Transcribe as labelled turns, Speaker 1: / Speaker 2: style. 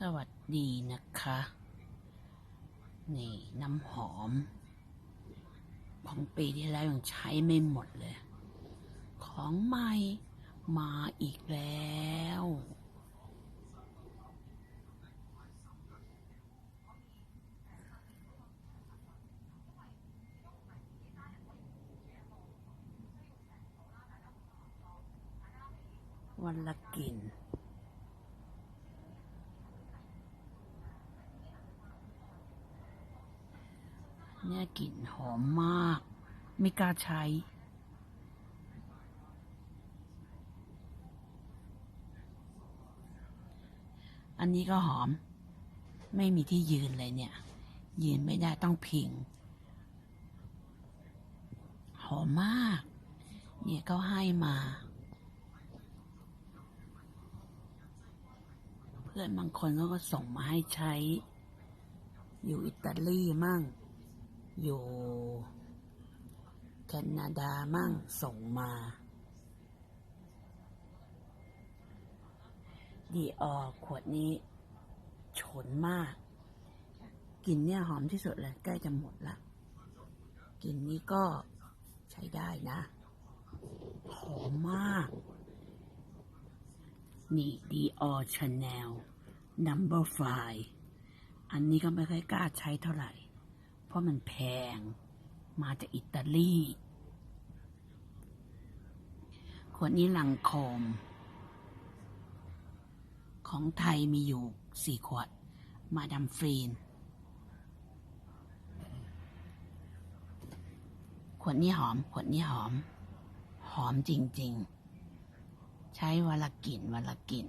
Speaker 1: สวัสดีนะคะ นี่น้ำหอม ของปีที่แล้วยังใช้ไม่หมดเลย ของใหม่มาอีกแล้ววันละกลิ่น เนี่ยกลิ่นหอมมาก ไม่กล้าใช้ อันนี้ก็หอม ไม่มีที่ยืนเลยเนี่ย ยืนไม่ได้ต้องพิง หอมมาก เนี่ยเขาให้มา เพื่อนบางคนเขาก็ส่งมาให้ใช้ อยู่อิตาลีมั่ง อยู่แคนาดามั่งส่งมาดีออขวดนี้ฉนมากกลิ่นเนี่ยหอมที่สุดเลยใกล้จะหมดละกลิ่นนี้ก็ใช้ได้นะ หอมมาก นี่ดีออชาแนล number five อันนี้ก็ไม่ค่อยกล้าใช้เท่าไหร่ ราะมันแพง มาจากอิตาลีขวดนี้ลังโคม ของไทยมีอยู่สี่ขวด มาดามฟรีน ขวดนี้หอม ขวดนี้หอม หอมจริง ๆ ใช้วันละกลิ่นวันละกลิ่น